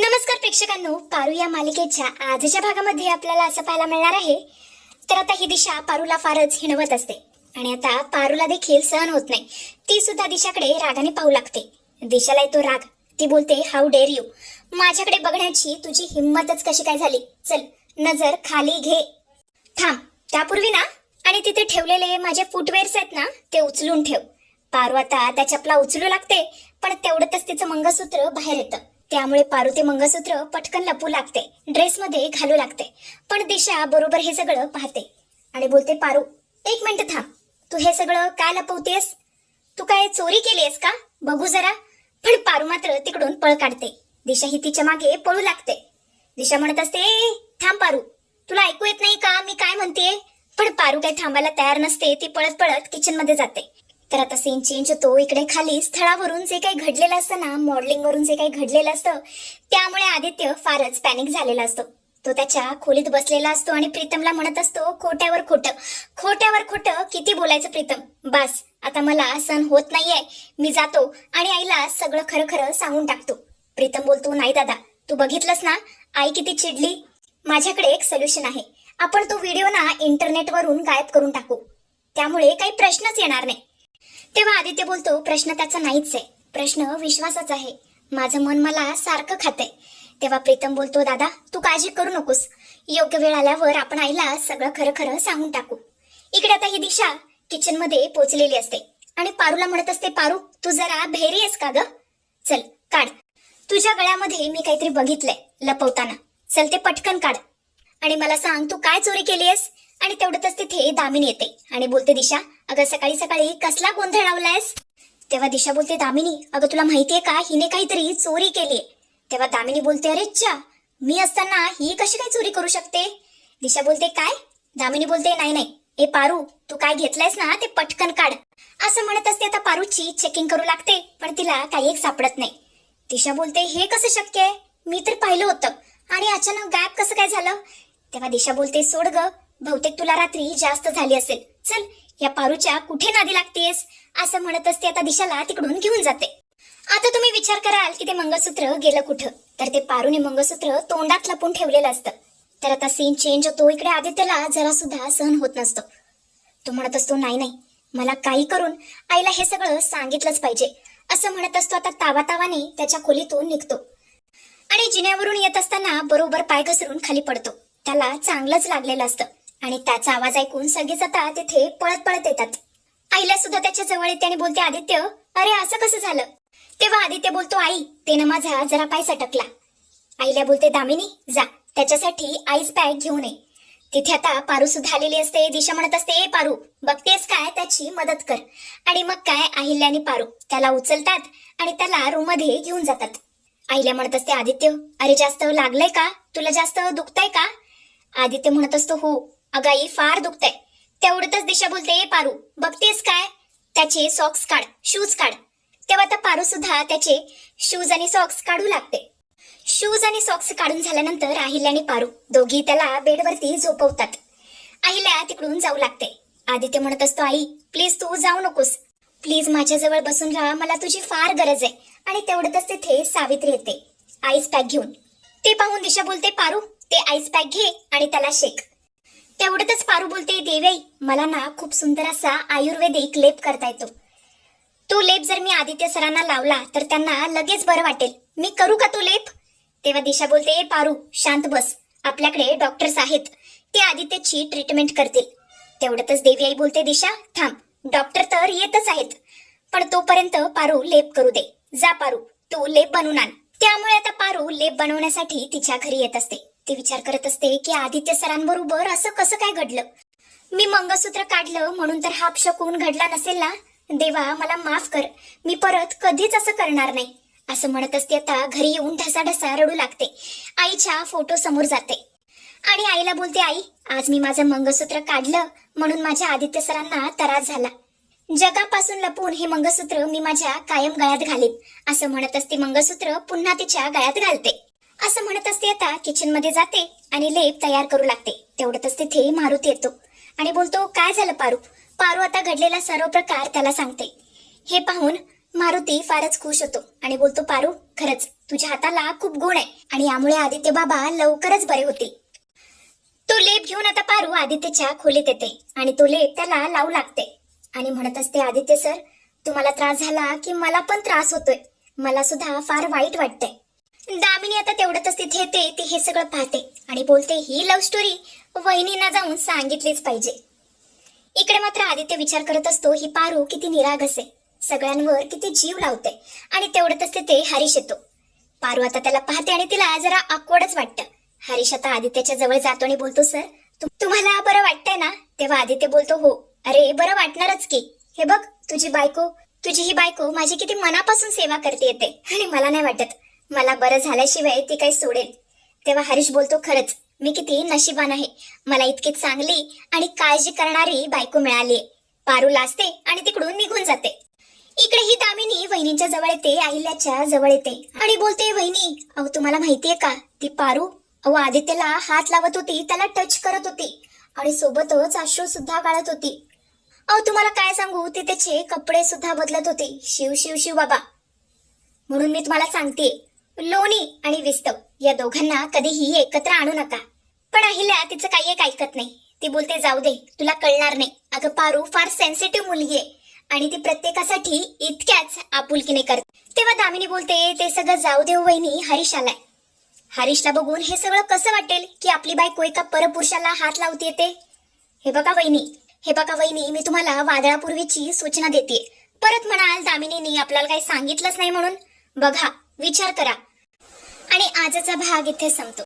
नमस्कार प्रेक्षकांनो पारू या मालिकेच्या आजच्या भागामध्ये आपल्याला असं पाहायला मिळणार आहे. तर आता ही दिशा पारूला फारच हिणवत असते. आणि आता पारूला देखील सहन होत नाही. ती सुद्धा दिशाकडे रागाने पाहू लागते. दिशाला येतो राग. ती बोलते हाऊ डेअर यू माझ्याकडे बघण्याची तुझी हिंमतच कशी काय झाली? चल नजर खाली घे. थांब त्यापूर्वी ना? आणि तिथे ठेवलेले माझे फुटवेअर्स आहेत ना ते उचलून ठेव. पारू आता त्या चपला उचलू लागते पण तेवढंच तिचं मंगळसूत्र बाहेर येतं. त्यामुळे पारू ते मंगळसूत्र पटकन लपू लागते. ड्रेसमध्ये घालू लागते. पण दिशा बरोबर हे सगळं पाहते. आणि बोलते पारू एक मिनिट थांब. तू हे सगळं काय लपवतेस? तू काय चोरी केलीयस का? बघू जरा. पण पारू मात्र तिकडून पळ काढते. दिशा ही तिच्यामागे पळू लागते. दिशा म्हणत असते थांब पारू. तुला ऐकू येत नाही का? मी काय म्हणतेय? पण पारू काही थांबायला तयार नसते. ती पळत पळत किचनमध्ये जाते. तर आता सीन चेंज होतो इकडे खाली स्थळावरून जे काही घडलेलं असतं ना मॉडेलिंग वरून जे काही घडलेलं असतं त्यामुळे आदित्य फारच पॅनिक झालेला असतो. तो त्याच्या खोलीत बसलेला असतो आणि प्रीतमला म्हणत असतो खोट्यावर खोटं खोट्यावर खोटं किती बोलायचं प्रीतम? बस आता मला सण होत नाहीये. मी जातो आणि आईला सगळं खरं खरं सांगून टाकतो. प्रीतम बोलतो नाही दादा तू बघितलंस ना? आई किती चिडली. माझ्याकडे एक सोल्युशन आहे. आपण तो व्हिडिओ ना इंटरनेटवरून गायब करून टाकू. त्यामुळे काही प्रश्नच येणार नाही. तेव्हा आदित्य बोलतो प्रश्न त्याचा नाहीच आहे. प्रश्न विश्वासाचा आहे. माझं मन मला सारखं खाते तेव्हा प्रीतम बोलतो दादा तू काळजी करू नकोस. योग्य वेळ आल्यावर आपण आईला सगळं खरं खरं सांगून टाकू. इकडे आता ही दिशा किचनमध्ये पोचलेली असते. आणि पारूला म्हणत असते पारू तू जरा भेरी आहेस का ग? चल काढ. तुझ्या गळ्यामध्ये मी काहीतरी बघितलंय लपवताना. चल ते पटकन काढ. आणि मला सांग तू काय चोरी केली आहेस? आणि तेवढ्यातच तिथे दामिनी येते आणि बोलते दिशा अगं सकाळी सकाळी कसला गोंधळ लावलायस तेव्हा दिशा बोलते दामिनी अगं तुला माहितीये का? हिने काहीतरी चोरी केलीये. तेव्हा दामिनी बोलते अरे च्या मी असताना ही कशी काय चोरी करू शकते? दिशा बोलते काय? दामिनी बोलते नाही नाही ए पारू तू काय घेतलंयस ना ते पटकन काढ. असं म्हणत असते आता पारूची चेकिंग करू लागते पण तिला काही एक सापडत नाही. दिशा बोलते हे कसं शक्य आहे? मी तर पाहिलं होतं. आणि अचानक गायब कसं काय झालं? तेव्हा दिशा बोलते सोड ग बहुतेक तुला रात्री जास्त झाली असेल. चल या पारूच्या कुठे नादी लागतेस? असं म्हणत असते आता दिशाला तिकडून घेऊन जाते. आता तुम्ही विचार कराल की ते मंगळसूत्र गेलं कुठं? तर ते पारूने मंगळसूत्र तोंडात लपून ठेवलेलं असतं. तर आता सीन चेंज होतो इकडे आदित्यला जरा सुद्धा सहन होत नसतो. तो म्हणत असतो नाही नाही मला काही करून आईला हे सगळं सांगितलंच पाहिजे. असं म्हणत असतो आता तावा तावाने त्याच्या खोलीतून निघतो. आणि जिन्यावरून येत असताना बरोबर पाय घसरून खाली पडतो. त्याला चांगलंच लागलेलं असतं. आणि त्याचा आवाज ऐकून सगळेच आता तिथे पळत पळत येतात. आईला सुद्धा त्याच्याजवळ येते आणि बोलते आदित्य अरे असं कसं झालं? तेव्हा आदित्य बोलतो आई तेनं माझा जरा पाय सटकला. आईला बोलते दामिनी जा. त्याच्यासाठी आईस पॅक घेऊन ये. तिथे आता पारू सुद्धा आलेली असते दिशा म्हणत असते ए पारू बघतेस काय? त्याची मदत कर. आणि मग काय? अहिल्या आणि पारू. त्याला उचलतात आणि त्याला रूममध्ये घेऊन जातात. आईला म्हणत असते आदित्य अरे जास्त लागलंय का? तुला जास्त दुखतंय का? आदित्य म्हणत असतो हो अगं आई फार दुखतंय. तेवढंच दिशा बोलते पारू बघतेस काय? त्याचे सॉक्स काढ शूज काढ. तेव्हा आता पारू सुद्धा त्याचे शूज आणि सॉक्स काढू लागते. शूज आणि सॉक्स काढून झाल्यानंतर अहिल्या आणि पारू दोघी त्याला बेडवरती झोपवतात. अहिल्या तिकडून जाऊ लागते. आदित्य म्हणत असतो आई प्लीज तू जाऊ नकोस. प्लीज माझ्याजवळ बसून राहा मला तुझी फार गरज आहे. आणि तेवढ्यातच तिथे सावित्री येते. आईस पॅक घेऊन. ते पाहून दिशा बोलते पारू ते आईस पॅक घे आणि त्याला शेक तेवढ्यातच पारू बोलते देवई मला ना खूप सुंदर असा आयुर्वेदिक लेप करता येतो. तो लेप जर मी आदित्य सरांना लावला तर त्यांना लगेच बरं वाटेल. मी करू का तो लेप? तेव्हा दिशा बोलते पारू शांत बस. आपल्याकडे डॉक्टर्स आहेत. ते आदित्यची ट्रीटमेंट करतील. तेवढ्यातच देवी आई बोलते दिशा थांब. डॉक्टर तर येतच आहेत. पण तोपर्यंत पारू लेप करू दे. जा पारू तू लेप बनवून आण. त्यामुळे आता पारू लेप बनवण्यासाठी तिच्या घरी येत असते. ती विचार करत असते की आदित्य सरांबरोबर असं कसं काय घडलं? मी मंगळसूत्र काढलं म्हणून तर हा शकून घडला नसेल ना? देवा मला माफ कर. मी परत कधीच असं करणार नाही. असं म्हणत असते आता घरी येऊन ढसाढसा रडू लागते. आईच्या फोटो समोर जाते. आणि आईला बोलते आई आज मी माझं मंगळसूत्र काढलं म्हणून माझ्या आदित्य सरांना त्रास झाला. जगापासून लपून हे मंगळसूत्र मी माझ्या कायम गळ्यात घालीन. असं म्हणत असते मंगळसूत्र पुन्हा तिच्या गळ्यात घालते. असं म्हणत असते आता किचनमध्ये जाते आणि लेप तयार करू लागते. तेवढ्यातच तिथे मारुती येतो. आणि बोलतो काय झालं पारू? पारू आता घडलेला सर्व प्रकार त्याला सांगते. हे पाहून मारुती फारच खुश होतो आणि बोलतो पारू खरंच तुझ्या हाताला खूप गुण आहे आणि यामुळे आदित्य बाबा लवकरच बरे होतील. तो लेप घेऊन आता पारू आदित्यच्या खोलीत येते आणि तो लेप त्याला लावू लागते. आणि म्हणत असते आदित्य सर तुम्हाला त्रास झाला की मला पण त्रास होतोय. मला सुद्धा फार वाईट वाटतंय. दामिनी आता तेवढ्यातच तिथे येते ती हे सगळं पाहते. आणि बोलते ही लव्ह स्टोरी वहिनींना जाऊन सांगितलीच पाहिजे. इकडे मात्र आदित्य विचार करत असतो ही पारू किती निरागस आहे सगळ्यांवर किती जीव लावते. आणि तेवढ्यातच तिथे हरीश येतो. पारू आता त्याला पाहते आणि तिला जरा आकवडच वाटतं. हरीश आता आदित्यच्या जवळ जातो आणि बोलतो सर तुम्हाला बरं वाटतंय ना? तेव्हा आदित्य बोलतो हो. अरे बरं वाटणारच की. हे बघ तुझी बायको तुझी ही बायको माझी किती मनापासून सेवा करते येते. आणि मला नाही वाटत मला बरं झाल्याशिवाय ती काही सोडेल. तेव्हा हरीश बोलतो खरंच मी किती नशिबान आहे. मला इतकी चांगली आणि काळजी करणारी बायको मिळाली पारू लाजते आणि तिकडून निघून जाते. इकडे ही दामिनी वहिनींच्या जवळ येते अहिल्याच्या जवळ येते. आणि बोलते वहिनी अहो तुम्हाला माहितीये का? ती पारू अहो आदित्यला हात लावत होती त्याला टच करत होती. आणि सोबतच अश्रू सुद्धा गाळत होती. अहो तुम्हाला काय सांगू? ती त्याचे कपडे सुद्धा बदलत होते. शिव शिव शिव बाबा. म्हणून मी तुम्हाला सांगते लोणी आणि विस्तव या दोघांना कधीही एकत्र आणू नका. पण अहिल्या तिचं काही एक ऐकत नाही. ती बोलते जाऊ दे तुला कळणार नाही. अगं पारू फार सेन्सिटिव्ह मुलगी आहे आणि ती प्रत्येकासाठी इतक्याच आपुलकीने करते. तेव्हा दामिनी बोलते ते सगळं जाऊ देव वहिनी हरीश आलाय हरीशला बघून हे सगळं कसं वाटेल की आपली बायको एका परपुरुषाला हात लावते येते हे बघा वहिनी हे बघा वहिनी मी तुम्हाला वादळापूर्वीची सूचना देते परत म्हणाल दामिनीने आपल्याला काही सांगितलंच नाही म्हणून. बघा विचार करा. आणि आजचा भाग इथे संपतो.